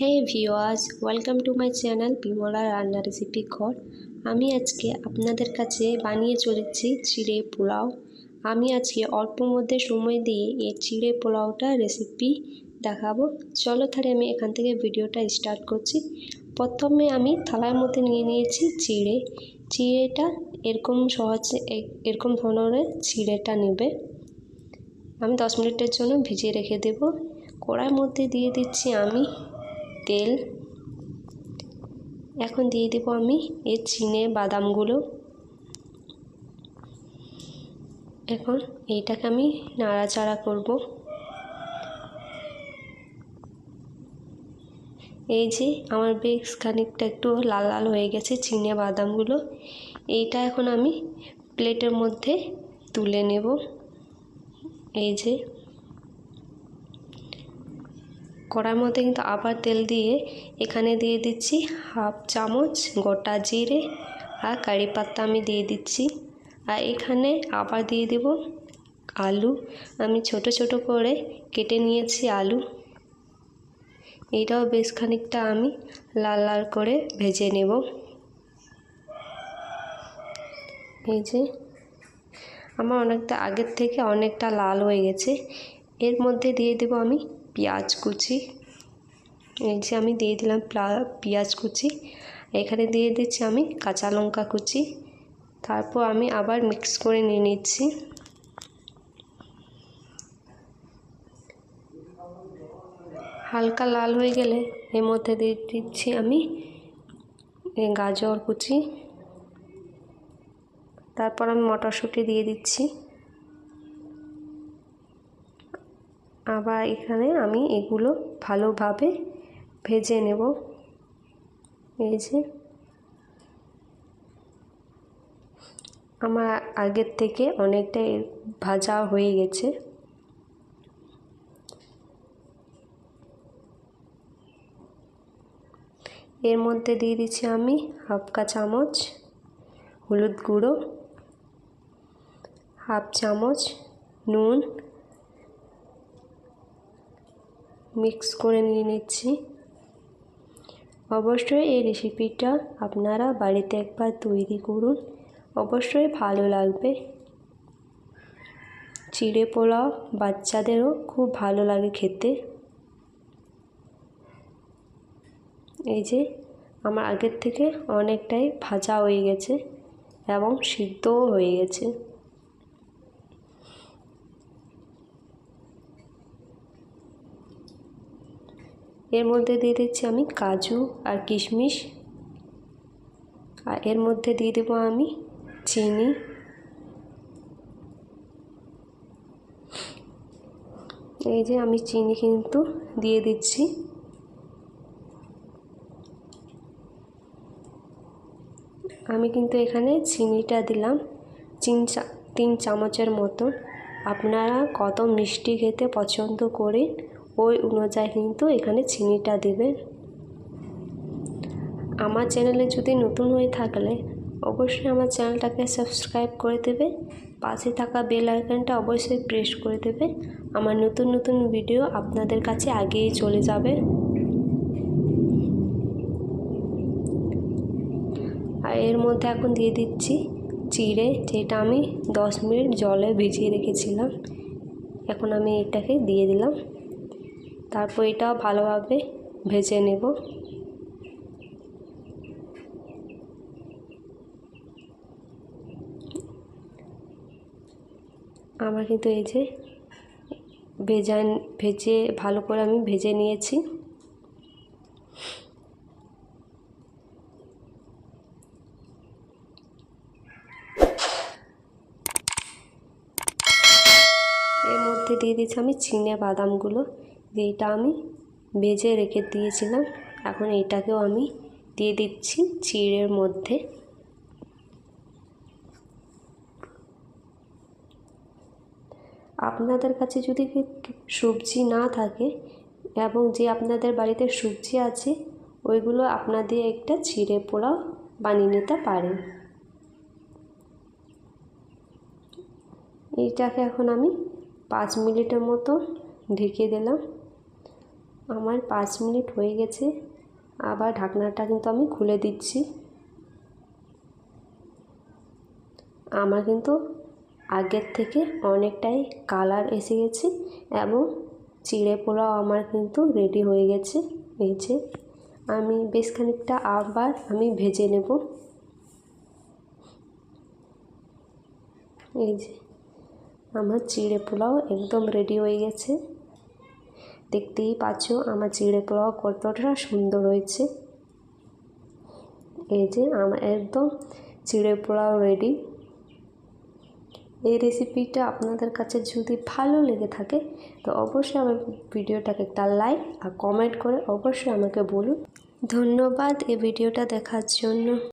Hey viewers welcome to my channel Bimala রান্না recipe ঘর আমি আজকে আপনাদের কাছে বানিয়ে চলেছি চিড়ে পোলাও। আমি আজকে অল্প মধ্যে সময় দিয়ে এই চিড়ে পোলাওটা রেসিপি দেখাবো। চলো তাহলে আমি এখান থেকে ভিডিওটা স্টার্ট করছি। প্রথমে আমি থালার মধ্যে নিয়ে নিয়েছি চিড়ে। চিড়েটা এরকম সহজে এরকম ধরনের চিড়েটা নেবে। আমি দশ মিনিটের জন্য ভিজিয়ে রেখে দেব। কড়ার মধ্যে দিয়ে দিচ্ছি আমি তেল। এখন দিয়ে দেবো আমি এই চিনে বাদামগুলো। এখন এইটাকে আমি নাড়াচাড়া করব। এই যে আমার বেশ খানিকটা একটু লাল লাল হয়ে গেছে চিনে বাদামগুলো। এইটা এখন আমি প্লেটের মধ্যে তুলে নেব। এই যে কড়ার মধ্যে কিন্তু আবার তেল দিয়ে এখানে দিয়ে দিচ্ছি হাফ চামচ গোটা জিরে আর কারি পাত্তা আমি দিয়ে দিচ্ছি। আর এখানে আবার দিয়ে দেব আলু। আমি ছোট ছোট করে কেটে নিয়েছি আলু। এটাও বেশ খানিকটা আমি লাল লাল করে ভেজে নেব। এই যে, আমার অনেকটা আগের থেকে অনেকটা লাল হয়ে গেছে। এর মধ্যে দিয়ে দেব আমি পেঁয়াজ কুচি। এই যে আমি দিয়ে দিলাম পেঁয়াজ কুচি। এখানে দিয়ে দিচ্ছি আমি কাঁচা লঙ্কা কুচি। তারপর আমি আবার মিক্স করে নিয়ে নিচ্ছি। হালকা লাল হয়ে গেলে এর মধ্যে দিয়ে দিচ্ছি আমি গাজর কুচি। তারপর আমি মটরশুঁটি দিয়ে দিচ্ছি। আবার এখানে আমি এগুলো ভালোভাবে ভেজে নেব। এই যে। আমার আগের থেকে অনেকটাই ভাজা হয়ে গেছে। এর মধ্যে দিয়ে দিচ্ছি আমি হাফ কা চামচ হলুদ গুঁড়ো, হাফ চামচ নুন মিক্স করে নিয়ে নিচ্ছি। অবশ্যই এই রেসিপিটা আপনারা বাড়িতে একবার তৈরি করুন। অবশ্যই ভালো লাগবে। চিড়ে পোলাও বাচ্চাদেরও খুব ভালো লাগে খেতে। এই যে, আমার আগের থেকে অনেকটাই ভাজা হয়ে গেছে এবং সিদ্ধও হয়ে গেছে। এর মধ্যে দিয়ে দিচ্ছি আমি কাজু আর কিশমিশ। আর এর মধ্যে দিয়ে দেবো আমি চিনি। এই যে আমি চিনি কিন্তু দিয়ে দিচ্ছি। আমি কিন্তু এখানে চিনিটা দিলাম তিন চা, তিন চামচের মতো। আপনারা কত মিষ্টি খেতে পছন্দ করেন ওই অনুযায়ী কিন্তু এখানে চিনিটা দেবে। আমার চ্যানেলে যদি নতুন হয়ে থাকলে অবশ্যই আমার চ্যানেলটাকে সাবস্ক্রাইব করে দেবে, পাশে থাকা বেল আইকনটা অবশ্যই প্রেস করে দেবে। আমার নতুন নতুন ভিডিও আপনাদের কাছে আগেই চলে যাবে। আর এর মধ্যে এখন দিয়ে দিচ্ছি চিড়ে, যেটা আমি দশ মিনিট জলে ভিজিয়ে রেখেছিলাম। এখন আমি এটাকে দিয়ে দিলাম। তারপর এটাও ভালোভাবে ভেজে নেব। আমার কিন্তু এই যে ভেজা, ভেজে ভালো করে আমি ভেজে নিয়েছি। এর মধ্যে দিয়ে দিচ্ছি আমি চিনে বাদামগুলো। যেটা আমি ভেজে রেখে দিয়েছিলাম। এখন এইটাকেও আমি দিয়ে দিচ্ছি চিড়ের মধ্যে। আপনাদের কাছে যদি সবজি না থাকে এবং যে আপনাদের বাড়িতে সবজি আছে, ওইগুলো আপনাদের একটা চিড়ে পোলাও বানিয়ে নিতে পারেন। এইটাকে এখন আমি পাঁচ মিনিটের মতো ঢেকে দিলাম। আমার পাঁচ মিনিট হয়ে গেছে। আবার ঢাকনাটা কিন্তু আমি খুলে দিচ্ছি। আমার কিন্তু আগের থেকে অনেকটাই কালার এসে গেছে এবং চিড়ে পোলাও আমার কিন্তু রেডি হয়ে গেছে। এই যে আমি বেশ খানিকটা আবার আমি ভেজে নেব। এই যে আমার চিড়ে পোলাও একদম রেডি হয়ে গেছে। দেখতেই পাচ্ছ আমার চিড়ে পোলাও কতটা সুন্দর হয়েছে। এই যে আমার একদম চিড়ে পোলাও রেডি এই রেসিপিটা আপনাদের কাছে যদি ভালো লেগে থাকে, তো অবশ্যই আমার ভিডিওটাকে একটা লাইক আর কমেন্ট করে অবশ্যই আমাকে বলুন। ধন্যবাদ এই ভিডিওটা দেখার জন্য।